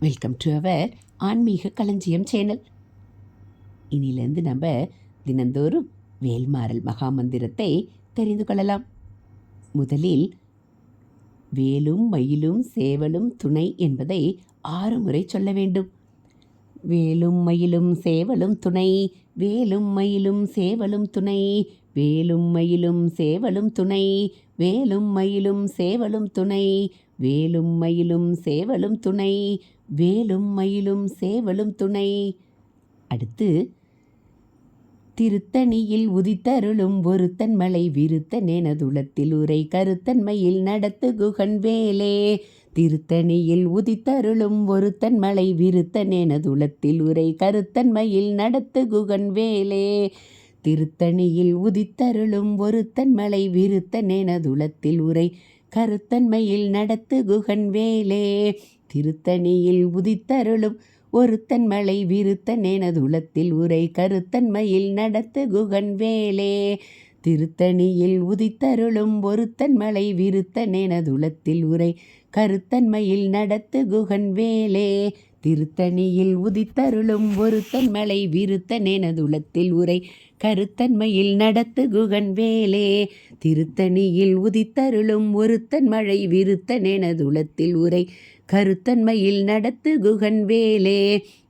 Welcome to our ஆன்மீக களஞ்சியம் channel. இனிலேருந்து நம்ம தினந்தோறும் வேல்மாறல் மகாமந்திரத்தை தெரிந்து கொள்ளலாம். முதலில் வேலும் மயிலும் சேவலும் துணை என்பதை ஆறு முறை சொல்ல வேண்டும். வேலும் மயிலும் சேவலும் துணை வேலும் மயிலும் சேவலும் துணை வேலும் மயிலும் சேவலும் துணை வேலும் மயிலும் சேவலும் துணை வேலும் மயிலும் சேவலும் துணை வேலும் மயிலும் சேவலும் துணை. அடுத்து திருத்தணியில் உதித்தருளும் ஒருத்தன் மலை விருத்தன் எனதுளத்தில் உரை கருத்தன்மையில் நடத்து குகன் வேலே. திருத்தணியில் உதித்தருளும் ஒருத்தன் மலை விருத்தன் எனதுளத்தில் உரை கருத்தன்மையில் நடத்து குகன் வேலே. திருத்தணியில் உதித்தருளும் ஒருத்தன் மலை விருத்தன் எனதுளத்தில் உரை. கருத்தன்மையில் நடத்து குகன் வேலே. திருத்தணியில் உதித்தருளும் ஒருத்தன் மலை விருத்தன் எனதுளத்தில் உரை. கருத்தன்மையில் நடத்து குகன் வேலே. திருத்தணியில் உதித்தருளும் ஒருத்தன் மலை விருத்தன் எனதுளத்தில் உரை. கருத்தன்மையில் நடத்து குகன் வேலே. திருத்தணியில் உதித்தருளும் ஒருத்தன் மலை விருத்தன் எனதுளத்தில் உரை. கருத்தன்மையில் நடத்து குகன் வேலே. திருத்தணியில் உதித்தருளும் ஒருத்தன் மழை விருத்தன் எனதுளத்தில் உரை. கருத்தன்மையில் நடத்து குகன் வேலே.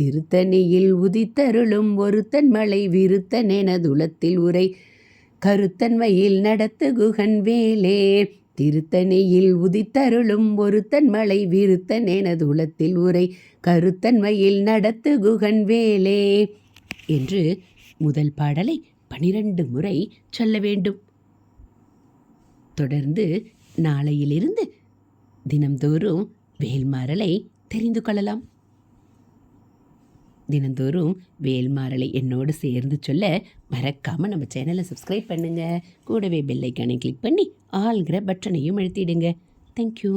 திருத்தணியில் உதித்தருளும் ஒருத்தன் மலை விருத்தன் எனதுளத்தில் உரை. கருத்தன்மையில் நடத்து குகன் வேலே. திருத்தணியில் உதித்தருளும் ஒருத்தன் மலை விருத்தன் எனதுளத்தில் உரை. கருத்தன்மையில் நடத்து குகன் வேலே. என்று முதல் பாடலை பனிரெண்டு முறை சொல்ல வேண்டும். தொடர்ந்து நாளையிலிருந்து தினம்தோறும் வேல்மாறலை தெரிந்து கொள்ளலாம். தினந்தோறும் வேல்மாறலை என்னோடு சேர்ந்து சொல்ல மறக்காமல் நம்ம சேனலை சப்ஸ்கிரைப் பண்ணுங்கள் கூடவே பெல்லைக்கானை கிளிக் பண்ணி ஆள்கிற பட்டனையும் எழுத்திடுங்க தேங்க்யூ